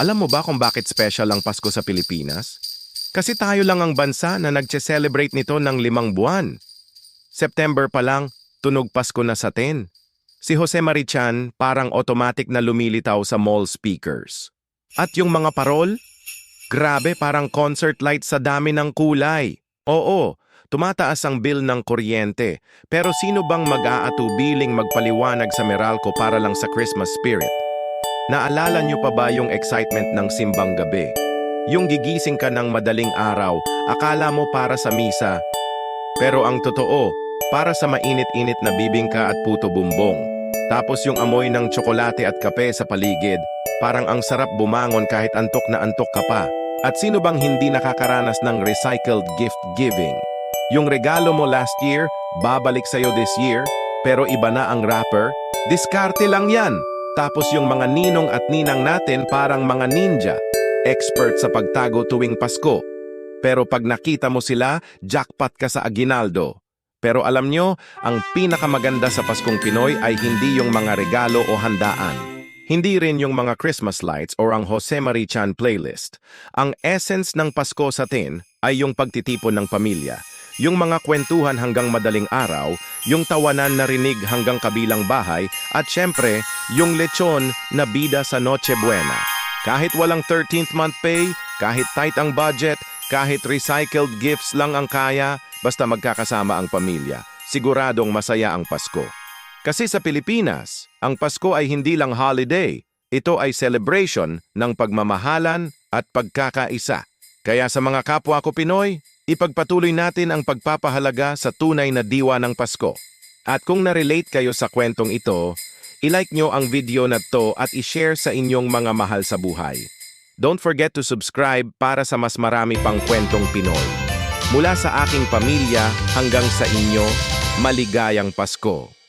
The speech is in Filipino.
Alam mo ba kung bakit special ang Pasko sa Pilipinas? Kasi tayo lang ang bansa na nagche-celebrate nito ng limang buwan. September pa lang, tunog Pasko na sa 10. Si Jose Marichan parang automatic na lumilitaw sa mall speakers. At yung mga parol? Grabe, parang concert light sa dami ng kulay. Oo, tumataas ang bill ng kuryente. Pero sino bang mag-aatubiling magpaliwanag sa Meralco para lang sa Christmas spirit? Naalala niyo pa ba yung excitement ng simbang gabi? Yung gigising ka ng madaling araw, akala mo para sa misa. Pero ang totoo, para sa mainit-init na bibingka at puto bumbong. Tapos yung amoy ng tsokolate at kape sa paligid, parang ang sarap bumangon kahit antok na antok ka pa. At sino bang hindi nakakaranas ng recycled gift giving? Yung regalo mo last year, babalik sa'yo this year, pero iba na ang wrapper, diskarte lang yan. Tapos yung mga ninong at ninang natin parang mga ninja, expert sa pagtago tuwing Pasko. Pero pag nakita mo sila, jackpot ka sa aginaldo. Pero alam nyo, ang pinakamaganda sa Paskong Pinoy ay hindi yung mga regalo o handaan. Hindi rin yung mga Christmas lights or ang Jose Marichan playlist. Ang essence ng Pasko sa tin ay yung pagtitipon ng pamilya. Yung mga kwentuhan hanggang madaling araw, yung tawanan na rinig hanggang kabilang bahay, at syempre, yung lechon na bida sa Noche Buena. Kahit walang 13th month pay, kahit tight ang budget, kahit recycled gifts lang ang kaya, basta magkakasama ang pamilya, siguradong masaya ang Pasko. Kasi sa Pilipinas, ang Pasko ay hindi lang holiday, ito ay celebration ng pagmamahalan at pagkakaisa. Kaya sa mga kapwa ko Pinoy, ipagpatuloy natin ang pagpapahalaga sa tunay na diwa ng Pasko. At kung na-relate kayo sa kwentong ito, ilike nyo ang video na to at i-share sa inyong mga mahal sa buhay. Don't forget to subscribe para sa mas marami pang kwentong Pinoy. Mula sa aking pamilya hanggang sa inyo, maligayang Pasko!